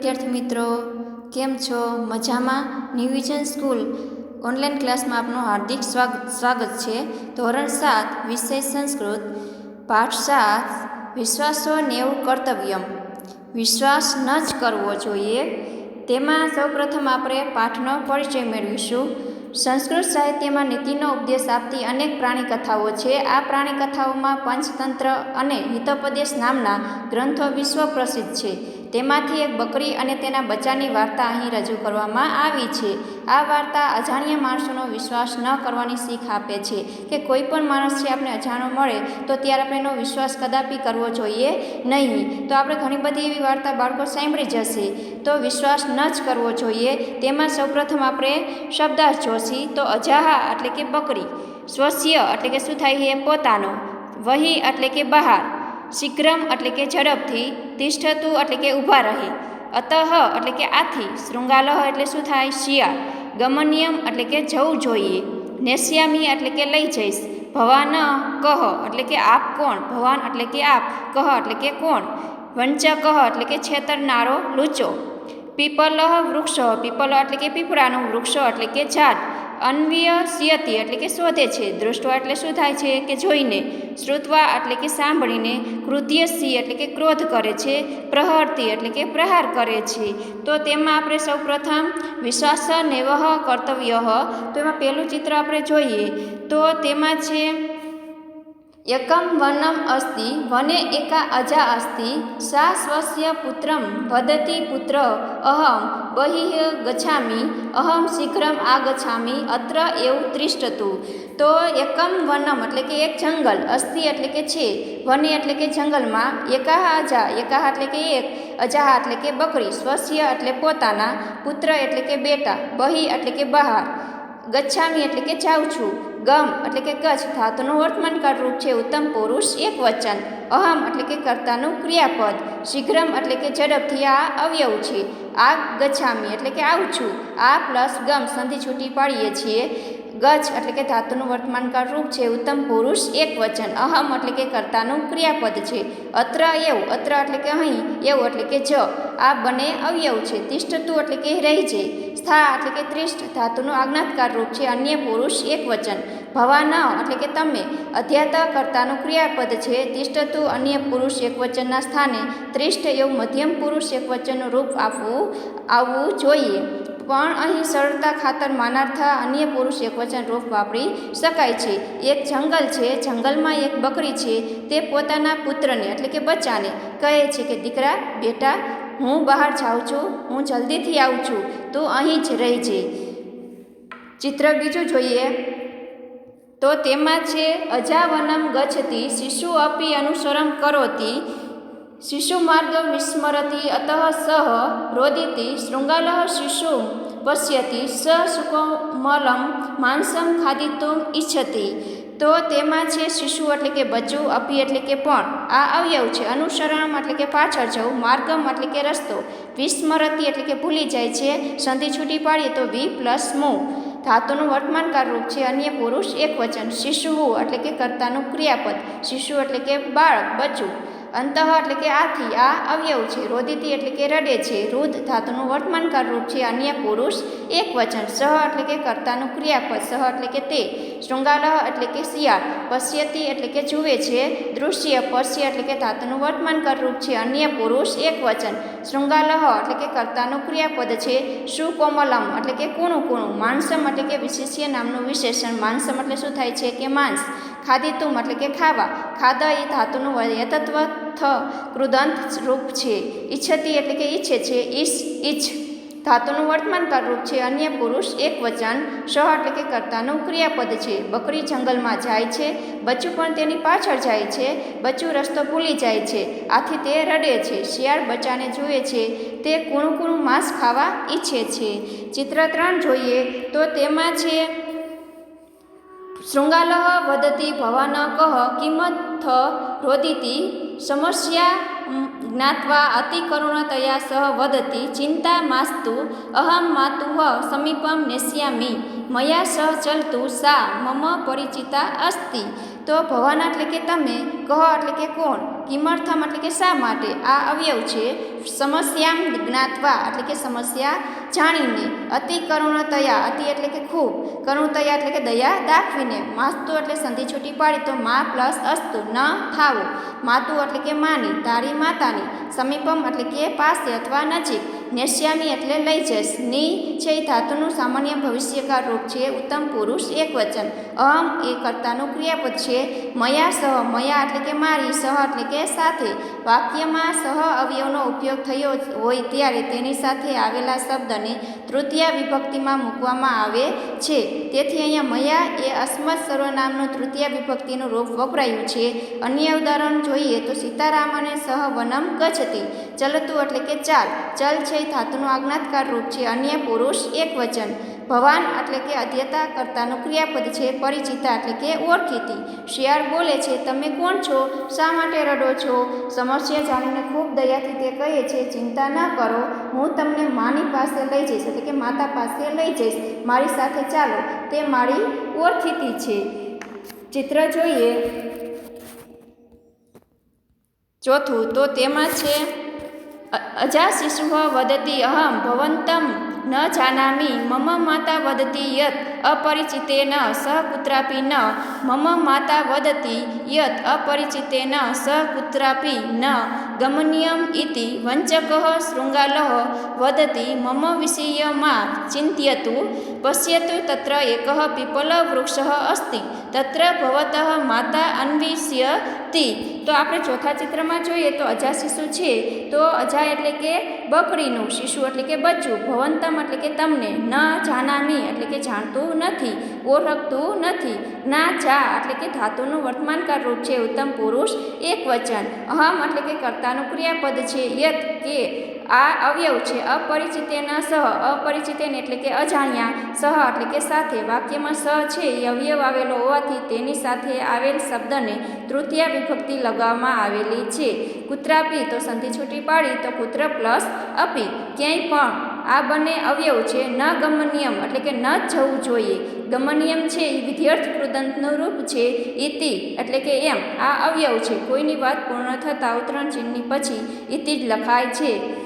વિદ્યાર્થી મિત્રો, કેમ છો? મજામાં? નિવિઝન સ્કૂલ ઓનલાઈન ક્લાસમાં આપનું હાર્દિક સ્વાગત સ્વાગત છે. ધોરણ સાત, વિષય સંસ્કૃત. પાઠ સાત, વિશ્વાસો નેવું કર્તવ્યમ. વિશ્વાસ ન જ કરવો જોઈએ. તેમાં સૌપ્રથમ આપણે પાઠનો પરિચય મેળવીશું. સંસ્કૃત સાહિત્યમાં નીતિનો ઉપદેશ આપતી અનેક પ્રાણી કથાઓ છે. આ પ્રાણી કથાઓમાં પંચતંત્ર અને હિતોપદેશ નામના ગ્રંથો વિશ્વ પ્રસિદ્ધ છે. તેમાંથી એક બકરી અને તેના બચ્ચાની વાર્તા અહીં રજૂ કરવામાં આવી છે. આ વાર્તા અજાણ્યા માણસોનો વિશ્વાસ ન કરવાની શીખ આપે છે કે કોઈ પણ માણસ છે આપણે અજાણો મળે તો ત્યારે આપણે એનો વિશ્વાસ કદાપી કરવો જોઈએ નહીં. તો આપણે ઘણી બધી એવી વાર્તા બાળકો સાંભળી જશે. તો વિશ્વાસ ન જ કરવો જોઈએ. તેમાં સૌપ્રથમ આપણે શબ્દાર્થ જોશી તો અજાહા એટલે કે બકરી સ્વસ્ય એટલે કે શું થાય એ પોતાનો વહી એટલે કે બહાર શીઘ્રમ એટલે કે ઝડપથી તિષ્ઠતું એટલે કે ઊભા રહે અતઃ એટલે કે આથી શૃંગાલહ એટલે શું થાય શિયાળ ગમનિયમ એટલે કે જવું જોઈએ નેસ્યામી એટલે કે લઈ જઈશ ભવાન કહ એટલે કે આપ કોણ ભવાન એટલે કે આપ કહ એટલે કે કોણ વંચ કહ એટલે કે છેતરનારો લૂચો પીપલહ વૃક્ષ પીપલ એટલે કે પીપળાનું વૃક્ષ એટલે કે ઝાડ અન્વીય સિયતી એટલે કે શોધે છે દૃષ્ટવા એટલે શું થાય છે કે જોઈને, શ્રુતવા એટલે કે સાંભળીને, કૃત્ય સી એટલે કે ક્રોધ કરે છે, પ્રહરતી એટલે કે પ્રહાર કરે છે. તો તેમાં આપણે સૌ પ્રથમ વિશ્વાસ નેવહ કર્તવ્ય, તો એમાં પહેલું ચિત્ર આપણે જોઈએ. તો તેમાં છે એકમ વનમ અસ્તિ વને એકા અજા અસ્તિ સા સ્વસ્ય પુત્રમ વદતી પુત્ર અહમ બહિઃ ગચ્છામિ અહમ શીઘ્રમ આગચ્છામિ અત્ર એવું ત્રિષ્ટતું તો એકમ વનમ એટલે કે એક જંગલ અસ્થિ એટલે કે છે વને એટલે કે જંગલમાં એકાહ અજા એકાહ એટલે કે એક અજાહ એટલે કે બકરી સ્વસ્ય એટલે પોતાના પુત્ર એટલે કે બેટા બહિ એટલે કે બહાર ગચ્છામી એટલે કે જાઉં છું ગમ એટલે કે કચ્છ ધાતુનું વર્તમાનકાળ રૂપ છે. ઉત્તમ પુરુષ એક વચન. અહમ એટલે કે કર્તાનું ક્રિયાપદ. શીઘ્રમ એટલે કે ઝડપથી આ અવયવ છે. આ ગચ્છામી એટલે કે આવું છું. આ પ્લસ ગમ સંધિ છૂટી પાડીએ છીએ. ગચ્છ એટલે કે ધાતુનું વર્તમાનકાળ રૂપ છે, ઉત્તમ પુરુષ એક વચન. અહમ એટલે કે કર્તાનું ક્રિયાપદ છે. અત્ર એવું, અત્ર એટલે કે અહીં, એવું એટલે કે જ. આ બંને અવયવ છે. તિષ્ઠતું એટલે કે રહી છે. સ્થા એટલે કે ત્રિષ્ઠ, ધાતુનું આજ્ઞાતકાર રૂપ છે. અન્ય પુરુષ એક વચન. ભવાન એટલે કે તમે. અધ્યાત કર્તાનું ક્રિયાપદ છે. તિષ્ઠતું અન્ય પુરુષ એક વચનના સ્થાને. ત્રિષ્ઠ એવું મધ્યમ પુરુષ એક વચનનું રૂપ આપવું, આવવું જોઈએ. પણ અહીં સરળતા ખાતર માનાર્થા અન્ય પુરુષ એકવચન રૂપ વાપરી શકાય છે. એક જંગલ છે, જંગલમાં એક બકરી છે, તે પોતાના પુત્રને, એટલે કે બચ્ચાને, કહે છે કે, દીકરા, બેટા, હું બહાર જાઉં છું, હું જલ્દીથી આવું છું, તું અહીં જ રહેજે ચિત્ર બીજું જોઈએ. તો તેમાં છે, અજાવનમ ગચ્છતી, શિશુ અપી અનુસરમ કરોતી શિશુ માર્ગ વિસ્મરતી અતઃ સહ રોદિતી શૃંગાલ શિશુ પશ્યતિ સ સુકોમલમ માંસમ ખાદિતુમ ઈચ્છતી. તો તેમાં છે શિશુ એટલે કે બચ્ચું અપી એટલે કે પણ. આ અવયવ છે, અનુસરણ એટલે કે પાછળ જવું, માર્ગમ એટલે કે રસ્તો. વિસ્મરતી એટલે કે ભૂલી જાય છે, સંધિ છૂટી પાડીએ તો વી પ્લસ મુ. ધાતુનું વર્તમાનકાર રૂપ છે, અન્ય પુરુષ એક વચન. શિશુ એટલે કે કર્તાનું ક્રિયાપદ. શિશુ એટલે કે બાળક બચ્ચું અંતઃ એટલે કે આથી આ અવયવ છે રોદિતી એટલે કે રડે છે રુદ ધાતુનું વર્તમાનકાર રૂપ છે અન્ય પુરુષ એક વચન સહ એટલે કે કર્તાનું ક્રિયાપદ સહ એટલે કે તે શૃંગાલહ એટલે કે શિયાળ પશ્યતી એટલે કે જુએ છે દૃશ્ય પશ્ય એટલે કે ધાતુનું વર્તમાનકાર રૂપ છે અન્ય પુરુષ એક વચન શૃંગાલહ એટલે કે કર્તાનું ક્રિયાપદ છે સુકોમલમ એટલે કે કુણું કુણું માનસમ એટલે કે વિશેષ્ય નામનું વિશેષણ માનસમ એટલે શું થાય છે કે માંસ ખાદિતુમ એટલે કે ખાવા. ખાદા એ ધાતુનું યતત્વ થ કૃદંત રૂપ છે. ઈચ્છતી એટલે કે ઈચ્છે છે. ઈશ, ઈચ્છ. ધાતુનું વર્તમાનકાર રૂપ છે. અન્ય પુરુષ એક વચન સહ એટલે કે કર્તાનું ક્રિયાપદ છે. બકરી જંગલમાં જાય છે. બચ્ચું પણ તેની પાછળ જાય છે. બચ્ચું રસ્તો ભૂલી જાય છે. આથી તે રડે છે. શિયાળ બચ્ચાને જુએ છે. તે કૂણું કૂણું માંસ ખાવા ઈચ્છે છે. ચિત્ર ત્રણ જોઈએ તો તેમાં છે શૃંગાલહ વદતી ભવાન કહ કિંમત રોદિતિ સમસ્યા જ્ઞાત્વા અતિકરુણતયા સહ વદતિ ચિંતા માસ્તુ અહમ માતુઃ સમીપમ નેસ્યામી મયા સહ ચલતુ સા, મમ પરિચિતા અસ્તિ તો ભવન એટલે કે તમે, કહો એટલે કે કોણ કિમર્થમ એટલે કે શા માટે? આ અવયવ છે સમસ્યામ જ્ઞાતવા એટલે કે સમસ્યા જાણીને, અતિ કરુણતયા અતિ એટલે કે ખૂબ કરુણતયા એટલે કે દયા દાખવીને, માસ્તુ એટલે સંધિ છૂટી પાડી તો મા પ્લસ અસ્તુ ન થાવું, માતુ એટલે કે માની, તારી માતાની, સમીપમ એટલે કે પાસે અથવા નજીક નેશ્યામી એટલે લઈ જઈશ. ની છે એ ધાતુનું સામાન્ય ભવિષ્યકાર રૂપ છે. ઉત્તમ પુરુષ એક વચન. અહમ એ કર્તાનું ક્રિયાપદ છે. મયા સહ, મયા એટલે કે મારી, સહ એટલે કે સાથે. વાક્યમાં સહ અવયવનો ઉપયોગ થયો હોય ત્યારે તેની સાથે આવેલા શબ્દને તૃતીય વિભક્તિમાં મૂકવામાં આવે છે. તેથી અહીંયા મયા એ અસ્મત સર્વનામનું તૃતીય વિભક્તિનું રૂપ વપરાયું છે. અન્ય ઉદાહરણ જોઈએ તો સીતારામ અને સહ વનમ ગચ્છતી. ચલતું એટલે કે ચાલ. ચલ છે એ ધાતુનું આજ્ઞાતકાર રૂપ છે. અન્ય પુરુષ એક વચન. ભવાન એટલે કે અધ્યતા કરતાનું ક્રિયાપદ છે, પરિચિતા એટલે કે ઓળખીતી. શિયાળ બોલે છે, તમે કોણ છો? શા માટે રડો છો? સમસ્યા જાણીને ખૂબ દયાથી તે કહે છે, ચિંતા ન કરો, હું તમને માની પાસે લઈ જઈશ, એટલે કે માતા પાસે લઈ જઈશ. મારી સાથે ચાલો. તે મારી ઓળખીતી છે. ચિત્ર જોઈએ. ચોથું, તો તેમાં છે અજા શિશુ વદતી અહમ, ભવંતમ ન જાનામી, મમ માતા વદતી યત, અપરિચિતેન સહ કુત્રાપી ન, મમ માતા વદતી યત, અપરિચિતેન સહ કુત્રાપી ન, ગમનીયમ ઇતિ વંચક શૃંગાલ વદતી મમ વિષયમાં ચિંત્યતુ, પશ્યતુ તત્ર એક પીપલ વૃક્ષ અસ્તિ તત્ર ભવતઃ માતા અન્વિષ્યતિ તો આપણે ચોથા ચિત્રમાં જોઈએ તો અજા શિશુ છે તો અજા એટલે કે બકરીનું શિશુ એટલે કે બચ્ચું ભવંતમ એટલે કે તમને ન જાનામી એટલે કે જાણતું નથી ઓળખતું નથી ના જા એટલે કે ધાતુનું વર્તમાનકાર રૂપ છે ઉત્તમ પુરુષ એક વચન અહમ એટલે કે કર્તાનું ક્રિયાપદ છે યત કે આ અવયવ છે અપરિચિતેના સહ અપરિચિતેન એટલે કે અજાણ્યા સહ એટલે કે સાથે વાક્યમાં સહ છે એ અવયવ આવેલો હોવાથી તેની સાથે આવેલ શબ્દને તૃતીય વિભક્તિ લગાવવામાં આવેલી છે. કૂતરાપી તો સંધિ છૂટી પાડી તો કૂત્ર પ્લસ અપી. ક્યાંય પણ આ બંને અવયવ છે, ન ગમનિયમ એટલે કે ન જવું જોઈએ. ગમનિયમ છે એ વિધ્યર્થ કૃદંતનું રૂપ છે ઇતિ એટલે કે એમ. આ અવયવ છે, કોઈની વાત પૂર્ણ થતાં ઉતરણ ચિહ્નની પછી ઇતિ જ લખાય છે.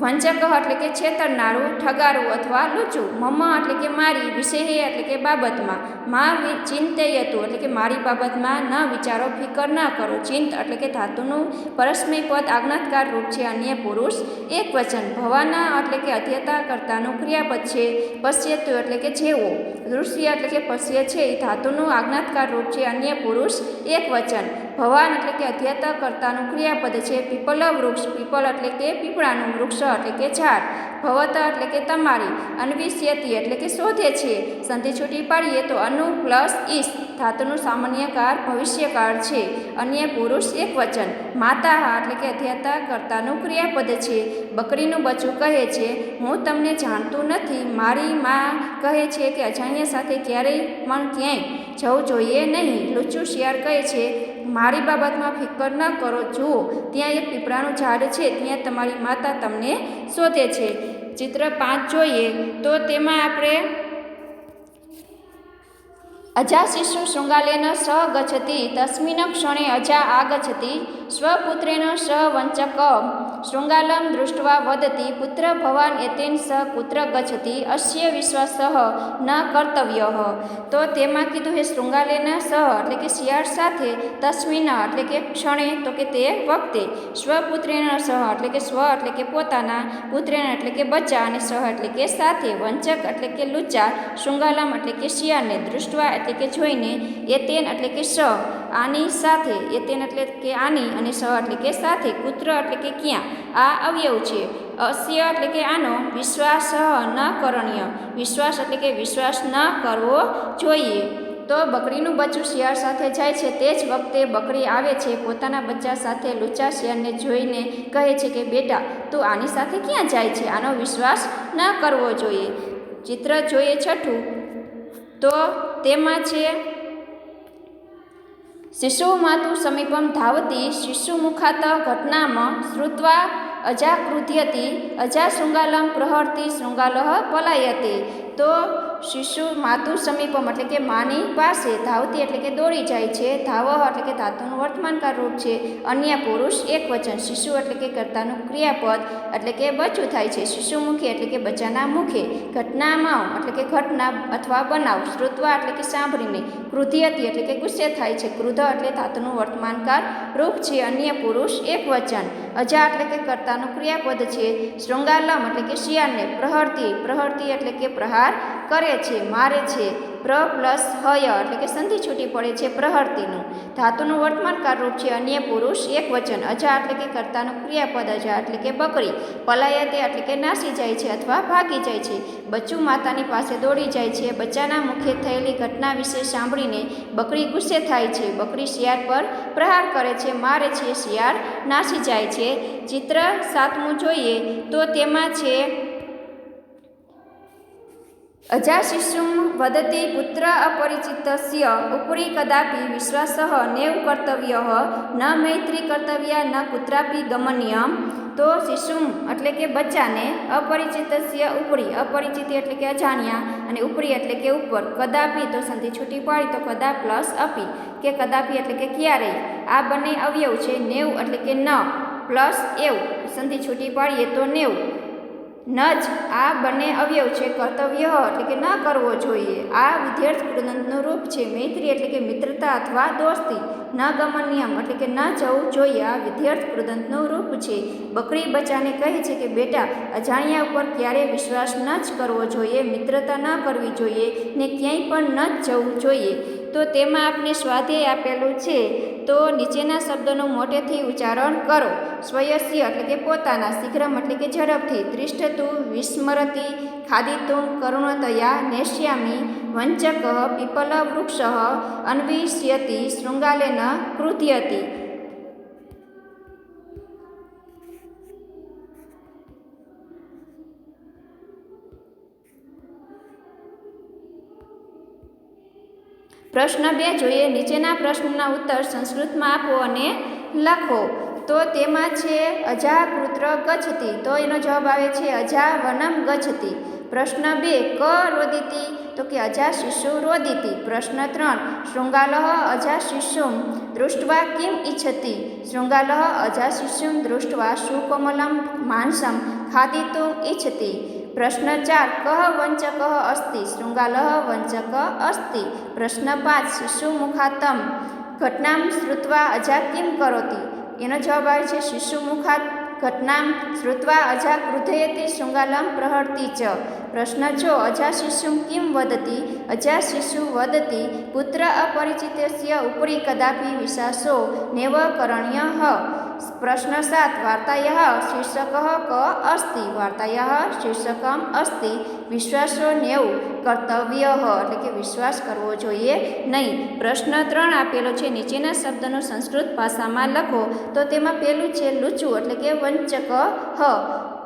વંચક એટલે કે છેતરનારું, ઠગારું અથવા લૂચું. મમ્મ એટલે કે મારી વિષય એટલે કે બાબતમાં. મા ચિંતયતું એટલે કે મારી બાબતમાં ન વિચારો, ફિકર ના કરો. ચિંત એટલે કે ધાતુનું પરસ્મય પદ આજ્ઞાતકાર રૂપ છે અન્ય પુરુષ. એક વચન, ભવાના એટલે કે અધ્યતા કરતાનું ક્રિયાપદ છે. પશ્યતું એટલે કે જેવો દૃશ્ય એટલે કે પશ્ય છે. એ ધાતુનું આજ્ઞાતકાર રૂપ છે અન્ય પુરુષ. એક વચન ભવાન એટલે કે અધ્યત કરતાનું ક્રિયાપદ છે, પીપલ વૃક્ષ, પીપલ એટલે કે પીપળાનું વૃક્ષ એટલે કે ઝાડ, ભવત એટલે કે તમારી, અન્વિષ્યતી એટલે કે શોધે છે. સંધિ છૂટી પાડીએ તો અનુ પ્લસ ઈસ, ધાતુનું સામાન્યકાર, ભવિષ્યકાળ છે. અન્ય પુરુષ એક વચન, માતા એટલે કે અધ્યતા કરતાનું ક્રિયાપદ છે. બકરીનું બચ્ચું કહે છે, હું તમને જાણતું નથી, મારી માં કહે છે કે અજાણ્યા સાથે ક્યારેય પણ ક્યાંય જવું જોઈએ નહીં. લુચ્ચું શિયાળ કહે છે મારી બાબતમાં ફિકર ન કરો. જુઓ ત્યાં એક પીપળાનું ઝાડ છે, ત્યાં તમારી માતા તમને શોધે છે. ચિત્ર પાંચ જોઈએ તો તેમાં આપણે અજા શિશુ શૃંગાલેન સ ગચ્છતિ, તસ્મિન ક્ષણે અજા આગચ્છતિ સ્વપુત્રેણ સ શૃંગાલમ દૃષ્ટવા વદતી પુત્ર ભવાન એતેન સ પુત્ર ગચ્છતી અસ્ય વિશ્વાસ ન કર્તવ્ય તો તેમાં કીધું હે શૃંગાલેના સહ એટલે કે શિયાળ સાથે તસ્મિન એટલે કે ક્ષણે તો કે તે વખતે સ્વપુત્રેણ સહ એટલે કે સ્વ એટલે કે પોતાના પુત્રેણ એટલે કે બચ્ચા અને સહ એટલે કે સાથે વંચક એટલે કે લુચ્ચા શૃંગાલમ એટલે કે શિયાળને દૃષ્ટવા એટલે કે જોઈને એતેન એટલે કે સ આની સાથે એતેન એટલે કે આની અને સ એટલે કે સાથે કૂત્ર એટલે કે ક્યાં આ અવયવ છે. અસ્ય એટલે કે આનો વિશ્વાસ ન કરણીય. વિશ્વાસ એટલે કે વિશ્વાસ ન કરવો જોઈએ. તો બકરીનું બચ્ચું શિયાળ સાથે જાય છે તે જ વખતે બકરી આવે છે, પોતાના બચ્ચા સાથે લુચ્ચા શિયાળને જોઈને કહે છે કે, બેટા, તું આની સાથે ક્યાં જાય છે? આનો વિશ્વાસ ન કરવો જોઈએ. ચિત્ર જોઈએ છઠ્ઠું. તો તેમાં છે શિશુ માતુ સમીપમ ધાવતી શિશુમુખાત ઘટનામ શ્રુત્વા અજા કૃધ્યતી અજા શૃંગાલમ પ્રહરતી શૃંગાલહ પલાયતી. તો શિશુ માતુ સમીપમ એટલે કે માની પાસે ધાવતી એટલે કે દોડી જાય છે ધાવહ એટલે કે ધાતુનું વર્તમાનકાર રૂપ છે અન્ય પુરુષ એક વચન શિશુ એટલે કે કર્તાનું ક્રિયાપદ એટલે કે બચું થાય છે શિશુમુખી એટલે કે બચ્ચાના મુખે ઘટનામાં એટલે કે ઘટના અથવા બનાવ શ્રુતવા એટલે કે સાંભળીને ક્રુધિયતી એટલે કે ગુસ્સે થાય છે ક્રુધ એટલે ધાતુનું વર્તમાનકાર રૂપ છે અન્ય પુરુષ એક વચન અજા એટલે કે કર્તાનું ક્રિયાપદ છે શૃંગાલમ એટલે કે શિયાળને પ્રહરતી પ્રહરતી એટલે કે પ્રહાર કરે છે, મારે છે. પ્ર પ્લસ હય એટલે કે સંધિ છૂટી પડે છે પ્રહર્તિનું. ધાતુનું વર્તમાનકાર રૂપ છે અન્ય પુરુષ એક વચન, અજા એટલે કે કર્તાનું ક્રિયાપદ અજા એટલે કે બકરી. પલાયતે એટલે કે નાસી જાય છે અથવા ભાગી જાય છે. બચ્ચું માતાની પાસે દોડી જાય છે. બચ્ચાના મુખે થયેલી ઘટના વિશે સાંભળીને બકરી ગુસ્સે થાય છે. બકરી શિયાળ પર પ્રહાર કરે છે. મારે છે શિયાળ નાસી જાય છે. ચિત્ર સાતમું જોઈએ તો તેમાં છે અજાશિશુમ વદતિ પુત્ર અપરિચિતસ્ય ઉપરી કદાપી વિશ્વાસઃ નેવ કર્તવ્ય ન મૈત્રી કર્તવ્ય ન કુત્રાપી ગમનીય તો શિશુમ એટલે કે બચ્ચાને અપરિચિતસ્ય ઉપરી અપરિચિત એટલે કે અજાણ્યા અને ઉપરી એટલે કે ઉપર કદાપી તો સંધિ છૂટી પાડી તો કદા પ્લસ અપી કે કદાપી એટલે કે ક્યારેય આ બંને અવયવ છે નેવ એટલે કે ન પ્લસ એવ સંધિ છૂટી પાડીએ તો નેવ ન જ આ બંને અવયવ છે કર્તવ્ય એટલે કે ન કરવો જોઈએ. આ વિધેર્થ કૃદંતનું રૂપ છે મૈત્રી એટલે કે મિત્રતા અથવા દોસ્તી. ન ગમન નિયમ એટલે કે ન જવું જોઈએ. આ વિધેર્થ કૃદંતનું રૂપ છે. બકરી બચ્ચાને કહે છે કે, બેટા, અજાણ્યા ઉપર ક્યારેય વિશ્વાસ ન જ કરવો જોઈએ. મિત્રતા ન કરવી જોઈએ ને ક્યાંય પણ ન જ જવું જોઈએ. તો તેમાં આપણે સ્વાધ્યાય આપેલું છે. તો નીચેના શબ્દોનું મોટેથી ઉચ્ચારણ કરો. સ્વયસ્ય એટલે કે પોતાના, શીઘ્રમ એટલે કે ઝડપથી. ત્રિષ્ઠતુ વિસ્મરતી, ખાદિતું કરુણતયા નેશ્યામી, વંચક પીપલ વૃક્ષ અન્વિષ્યતિ, શૃંગાલેન કૃત્યતી પ્રશ્ન બે જોઈએ. નીચેના પ્રશ્નના ઉત્તર સંસ્કૃતમાં આપો અને લખો. તો તેમાં છે અજા કૃત્ર ગચ્છતી. તો એનો જવાબ આવે છે અજા વનમ ગચ્છતી. પ્રશ્ન બે, ક રોદિતી. તો કે અજા શિશુ રોદિતી. પ્રશ્ન ત્રણ શૃંગાલહ અજા શિશુમ દૃષ્ટવા કિમ ઈચ્છતી. શૃંગાલહ અજા શિશુમ દૃષ્ટવા સુકોમલમ માનસમ ખાદિતું ઈચ્છતી. પ્રશ્ન ચાર, કહ વંચક અસ્તિ? શૃંગાલહ વંચક અસ્તિ? પ્રશ્ન પાંચ શિશુ મુખાતમ ઘટનામ શ્રુત્વા અજા કિમ કરોતી? એનો જવાબ આવે છે શિશુ મુખાત ઘટનામ શ્રુત્વા અજા ક્રુધયતી શૃંગાલમ પ્રહરતી ચ. પ્રશ્ન છો અજા શિશુ કિમ વદતી? અજા શિશુ વદતી? પુત્ર અપરિચિતસ્ય ઉપરી કદાપી વિશાસો? નેવ કરણ્ય? પ્રશ્ન સાત, વાર્તાય શીર્ષક ક અસ્તિ? વાર્તાય શીર્ષકમ અસ્તિ? વિશ્વાસો નેવું કર્તવ્ય. એટલે કે વિશ્વાસ કરવો જોઈએ નહીં. પ્રશ્ન ત્રણ આપેલો છે, નીચેના શબ્દનો સંસ્કૃત ભાષામાં લખો. તો તેમાં પહેલું છે લૂચું, એટલે કે વંચક. હ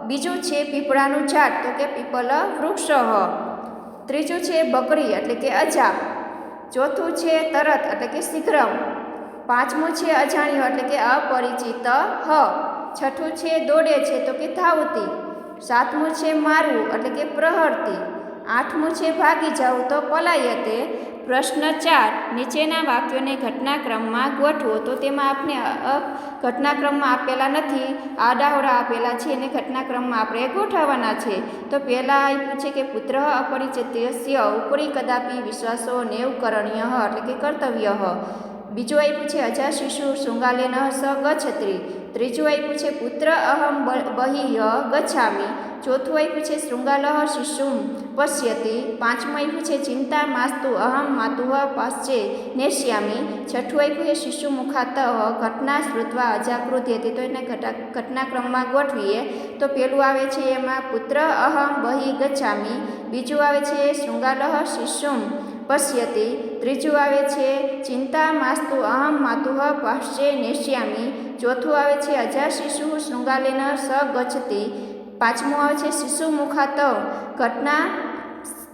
બીજું છે પીપળાનું ઝાડ, તો કે પીપલ વૃક્ષ. ત્રીજું છે બકરી, એટલે કે અજા ચોથું છે તરત, એટલે કે શીઘ્રમ. પાંચમું છે અજાણ્યો, એટલે કે અપરિચિત. હ છઠ્ઠું છે દોડે છે, તો કે ધાવતી. સાતમું છે મારવું, એટલે કે પ્રહરતી. આઠમું છે ભાગી જવું, તો પલાયતે. પ્રશ્ન ચાર, નીચેના વાક્યોને ઘટનાક્રમમાં ગોઠવો તો તેમાં આપણે ઘટનાક્રમમાં આપેલા નથી આડાઓડા આપેલા છે અને ઘટનાક્રમમાં આપણે ગોઠવવાના છે. તો પહેલાં એ પૂછે કે પુત્ર અપરિચિત્યસ્ય, ઉપરી કદાપી વિશ્વાસો નેવ કરણ્ય એટલે કે કર્તવ્ય. બીજો એ પૂછે અજા શિશુ શૃંગાલેન સ ગચ્છત્રી. ત્રીજું આપ્યું છે, પુત્ર અહમ બહિય ગચ્છામી ચોથું આપ્યું છે, શૃંગાલહ શિશુમ પશ્યતિ પાંચમું આપ્યું છે, ચિંતા માસ્તુ અહમ માતુહ પશ્ચે નેશ્યામી છઠ્ઠું આપ્યું છે, શિશુ મુખાત ઘટના શ્રુતવા અજાકૃતિ હતી તો એને ઘટનાક્રમમાં ગોઠવીએ. તો પેલું આવે છે એમાં, પુત્ર અહમ બહિ ગચ્છામી બીજું આવે છે, શૃંગાલહ શિશુમ પશ્યતિ ત્રીજું આવે છે ચિંતા માસ્તુ અહમ માતુહ પાશ્ચે નેશ્યામી ચોથું આવે છે અજા શિશુ શૃંગાલેન સ ગચતી પાંચમું આવે છે શિશુ મુખાતવ ઘટના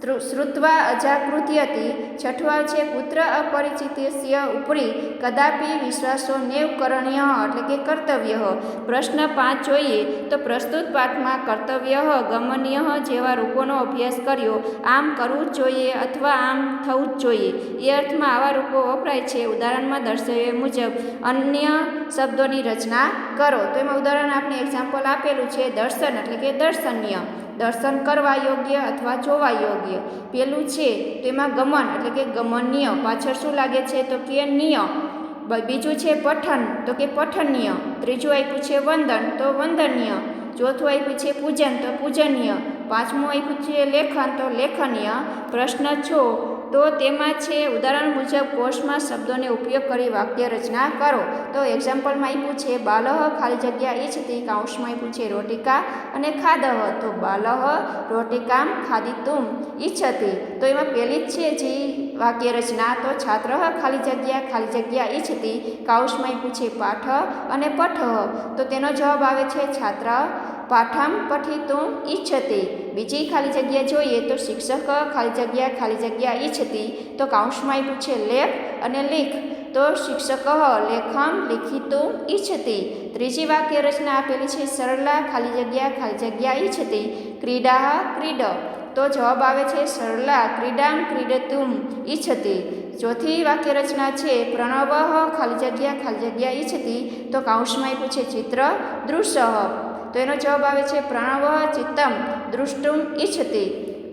શ્રુત્વા અજાગૃત્યતિ છઠ્વા છે પુત્ર અપરિચિતસ્ય ઉપરી કદાપી વિશ્વાસો નેવ કરણ્ય એટલે કે કર્તવ્ય. પ્રશ્ન પાંચ જોઈએ તો પ્રસ્તુત પાઠમાં કર્તવ્ય ગમનીય જેવા રૂપોનો અભ્યાસ કર્યો. આમ કરવું જ જોઈએ અથવા આમ થવું જ જોઈએ. એ અર્થમાં આવા રૂપો વપરાય છે. ઉદાહરણમાં દર્શાવ્યા મુજબ, અન્ય શબ્દોની રચના કરો. તો એમાં ઉદાહરણ આપણે એક્ઝામ્પલ આપેલું છે દર્શન એટલે કે દર્શનીય. દર્શન કરવા યોગ્ય અથવા જોવા યોગ્ય. પેલું છે, તેમાં ગમન એટલે કે ગમનીય. પાછળ શું લાગે છે? તો કે નિય. બીજું છે પઠન. તો કે પઠનીય. ત્રીજું આપ્યું છે વંદન. તો વંદનીય. ચોથું આપ્યું છે પૂજન. તો પૂજનીય. પાંચમું આપ્યું છે લેખન. તો લેખનીય. પ્રશ્ન છો તો તેમાં છે, ઉદાહરણ મુજબ કોષમાં શબ્દોને ઉપયોગ કરી વાક્ય રચના કરો. તો એક્ઝામ્પલમાં આપ્યું છે, બાલહ ખાલી જગ્યા ઈચ્છતી કાંશમાં આપ્યું છે, રોટિકા અને ખાદહ. તો બાલહ, રોટિકામ, ખાદિતુમ, ઈચ્છતી. તો એમાં પહેલી જ છે જે વાક્ય રચના, તો છાત્ર ખાલી જગ્યા ખાલી જગ્યા ઈચ્છતી. કાઉશમાં આપ્યું છે, પાઠ અને પઠ તો તેનો જવાબ આવે છે, છાત્ર પાઠમ પઠિતું ઈચ્છતી. બીજી ખાલી જગ્યા જોઈએ તો શિક્ષક ખાલી જગ્યા ખાલી જગ્યા ઈચ્છતી. તો કાઉન્સમાં આપ્યું છે લેખ અને લેખ. તો શિક્ષક લેખમ લિખિતું ઈચ્છતી. ત્રીજી વાક્ય રચના આપેલી છે સરળા ખાલી જગ્યા ખાલી જગ્યા ઈચ્છતી. ક્રીડા ક્રીડ. તો જવાબ આવે છે સરળા ક્રીડામ ક્રીડતું ઈચ્છતી. ચોથી વાક્ય રચના છે પ્રણવ ખાલી જગ્યા ખાલી જગ્યા ઈચ્છતી. તો કાઉન્સમાં આપ્યું ચિત્ર દૃશ્ય. તો એનો જવાબ આવે છે પ્રણવ ચિત્તમ દૃષ્ટુમ ઈચ્છતી.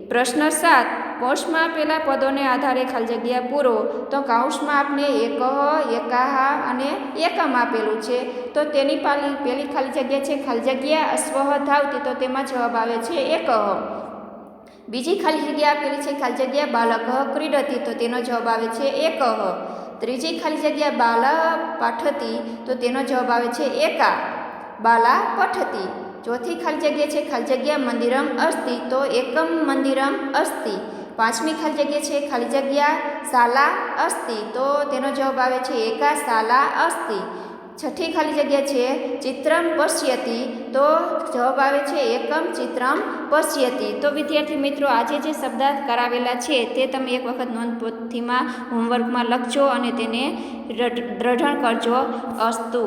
પ્રશ્ન સાત કોષમાં આપેલા પદોને આધારે ખાલી જગ્યા પૂરો. તો કાઉન્સમાં આપને એકહ એકાહ અને એકમ આપેલું છે. તો તેની પાલી, પેલી ખાલી જગ્યા છે, ખાલી જગ્યા અશ્વહ ધાવતી. તો તેમાં જવાબ આવે છે એકહ બીજી ખાલી જગ્યા આપેલી છે, ખાલી જગ્યા બાલક ક્રીડતી. તો તેનો જવાબ આવે છે એકહ ત્રીજી ખાલી જગ્યા બાલ પાઠતી. તો તેનો જવાબ આવે છે એકા. બાલા પઠતી. ચોથી ખાલી જગ્યા છે, ખાલી જગ્યા મંદિરમ અસ્તિ, તો એકમ મંદિરમ અસ્તિ. પાંચમી ખાલી જગ્યા છે, ખાલી જગ્યા શાલા અસ્તિ, તો તેનો જવાબ આવે છે એકા શાલા અસ્તિ. છઠ્ઠી ખાલી જગ્યા છે, ચિત્રમ પશ્યતી, તો જવાબ આવે છે એકમ ચિત્રમ પશ્યતી. તો વિદ્યાર્થી મિત્રો, આજે જે શબ્દાર્થ કરાવેલા છે તે તમે એક વખત નોંધપોથીમાં, હોમવર્કમાં લખજો અને તેને દ્રઢ દ્રઢણ કરજો અસ્તુ.